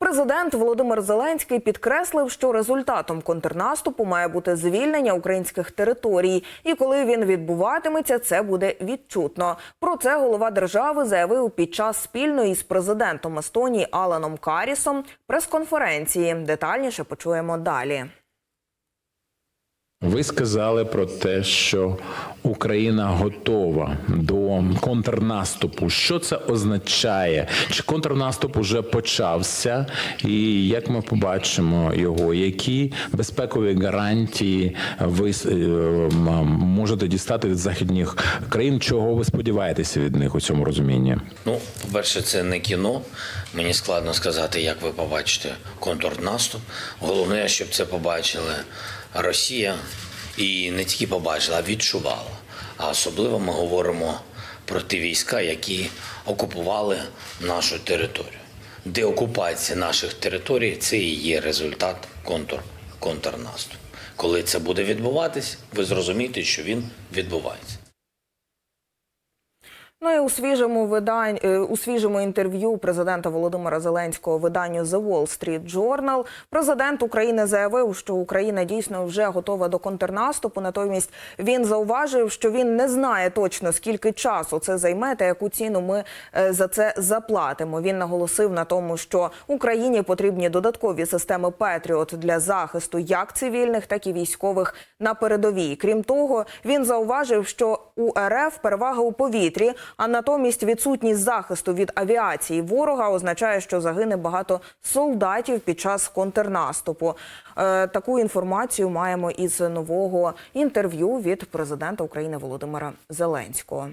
Президент Володимир Зеленський підкреслив, що результатом контрнаступу має бути звільнення українських територій, і коли він відбуватиметься, це буде відчутно. Про це голова держави заявив під час спільної з президентом Естонії Аланом Карісом прес-конференції. Детальніше почуємо далі. Ви сказали про те, що Україна готова до контрнаступу. Що це означає? Чи контрнаступ уже почався? І як ми побачимо його? Які безпекові гарантії ви е, можете дістати від західних країн? Чого ви сподіваєтеся від них у цьому розумінні? Ну, по-перше, це не кіно. Мені складно сказати, як ви побачите контрнаступ. Головне, щоб це побачили Росія і не тільки побачила, а відчувала. А особливо ми говоримо про ті війська, які окупували нашу територію. Деокупація наших територій це і є результат контур, контрнаступу. Коли це буде відбуватись, ви зрозумієте, що він відбувається. Ну і у свіжому видань е, у свіжому інтерв'ю президента Володимира Зеленського виданню The Wall Street Journal президент України заявив, що Україна дійсно вже готова до контрнаступу. Натомість він зауважив, що він не знає точно скільки часу це займе та яку ціну ми е, за це заплатимо. Він наголосив на тому, що Україні потрібні додаткові системи Петріот для захисту як цивільних, так і військових на передовій. Крім того, він зауважив, що у РФ перевага у повітрі, а натомість відсутність захисту від авіації ворога означає, що загине багато солдатів під час контрнаступу. Е, таку інформацію маємо із нового інтерв'ю від президента України Володимира Зеленського.